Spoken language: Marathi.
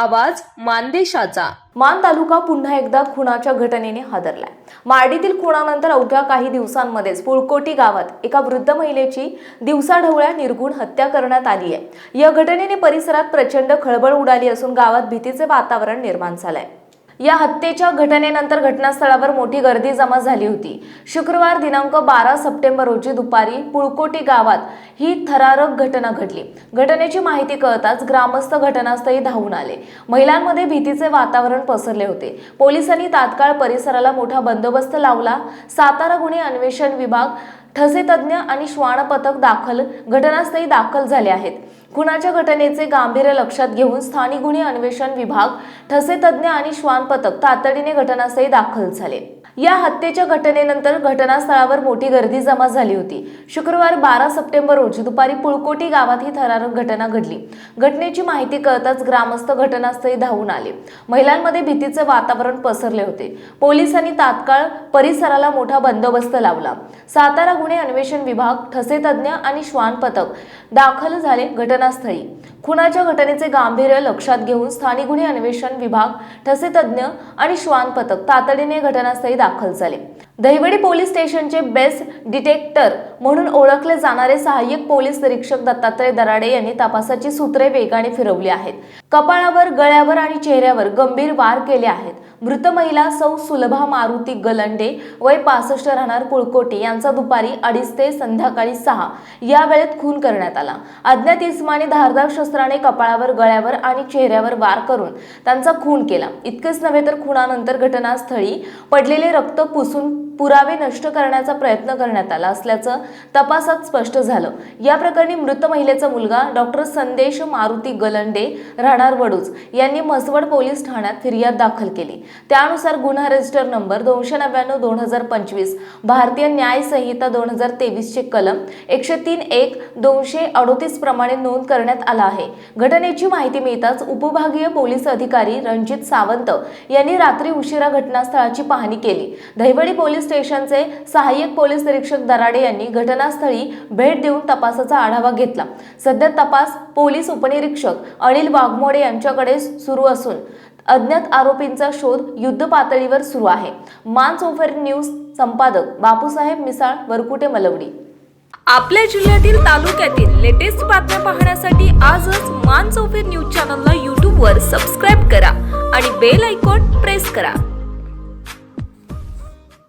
आवाज मानदेशाचा. मान तालुका पुन्हा एकदा खुनाच्या घटनेने हादरलाय. मार्डीतील खुनानंतर अवघ्या काही दिवसांमध्येच पुळकोटी गावात एका वृद्ध महिलेची दिवसाढवळ्या निर्गुण हत्या करण्यात आली आहे या घटनेने परिसरात प्रचंड खळबळ उडाली असून गावात भीतीचे वातावरण निर्माण झालंय. या हत्येच्या घटनेनंतर घटनास्थळावर मोठी गर्दी जमा झाली होती. शुक्रवार दिनांक बारा सप्टेंबर रोजी दुपारी पुळकोटी गावात ही थरारक घटना घडली. घटनेची माहिती कळताच ग्रामस्थ घटनास्थळी धावून आले. महिलांमध्ये भीतीचे वातावरण पसरले होते. पोलिसांनी तात्काळ परिसराला मोठा बंदोबस्त लावला. सातारा गुन्हे अन्वेषण विभाग ठसे तज्ज्ञ आणि श्वान पथक दाखल घटनास्थळी दाखल झाले आहेत. खुनाच्या घटनेचे गांभीर्य लक्षात घेऊन स्थानिक गुन्हे अन्वेषण विभाग ठसे तज्ज्ञ आणि श्वान पथक तातडीने घटनास्थळी दाखल झाले. या हत्येच्या घटनेनंतर घटनास्थळावर मोठी गर्दी जमा झाली होती. शुक्रवार बारा सप्टेंबर रोजी दुपारी पुळकोटी गावात ही थरारक घटना घडली. घटनेची माहिती कळताच ग्रामस्थ घटनास्थळी धावून आले. महिलांमध्ये भीतीचे वातावरण पसरले होते. पोलिसांनी तात्काळ परिसराला मोठा बंदोबस्त लावला. सातारा गुन्हे अन्वेषण विभाग ठसे तज्ज्ञ आणि श्वान पथक दाखल झाले घटनास्थळी. खुनाच्या घटनेचे गांभीर्य लक्षात घेऊन स्थानिक गुन्हे अन्वेषण विभाग ठसे तज्ज्ञ आणि श्वान पथक तातडीने घटनास्थळी दाखल झाले. दहिवडी पोलीस स्टेशनचे बेस्ट डिटेक्टर म्हणून ओळखले जाणारे सहाय्यक पोलीस निरीक्षक दत्तात्रय दराडे यांनी तपासाची सूत्रे वेगाने फिरवली आहेत. कपाळावर गळ्यावर आणि चेहऱ्यावर गंभीर वार केले आहेत. मृत महिला सौ सुलभा मारुती गलंडे वय पासष्ट राहणार कुळकोटे यांचा दुपारी अडीच ते संध्याकाळी सहा या वेळेत खून करण्यात आला. अज्ञात इसमाने धारदार शस्त्राने कपाळावर गळ्यावर आणि चेहऱ्यावर वार करून त्यांचा खून केला. इतकेच नव्हे तर खुणानंतर घटनास्थळी पडलेले रक्त पुसून पुरावे नष्ट करण्याचा प्रयत्न करण्यात आला असल्याचं तपासात स्पष्ट झालं. या प्रकरणी मृत महिलेचा मुलगा डॉक्टर संदेश मारुती गलंडे राहणार वडूज यांनी म्हसवड पोलीस ठाण्यात फिर्याद दाखल केली. त्यानुसार गुन्हा रजिस्टर नंबर दोनशे नव्याण्णव दोन हजार पंचवीस भारतीय न्याय संहिता दोन हजार तेवीसचे कलम एकशे तीन एक दोनशे अडोतीस प्रमाणे नोंद करण्यात आला आहे. घटनेची माहिती मिळताच उपभागीय पोलीस अधिकारी रणजित सावंत यांनी रात्री उशिरा घटनास्थळाची पाहणी केली. दहिवडी पोलीस स्टेशनचे सहाय्यक पोलीस निरीक्षक दराडे यांनी घटनास्थळी भेट देऊन तपासाचा आढावा घेतला. सध्या तपास पोलीस उपनिरीक्षक अनिल वाघमोडे यांच्याकडे सुरू असून अज्ञात आरोपींचा शोध युद्ध पातळीवर सुरू आहे. मानस ओफेर न्यूज संपादक बापूसाहेब मिसाळ वरकुटे मलवडी. आपल्या जिल्ह्यातील तालुक्यातील लेटेस्ट बातम्या पाहण्यासाठी आजच मानस ओफेर न्यूज चॅनलला यूट्यूबवर सबस्क्राईब करा आणि बेल आयकॉन प्रेस करा.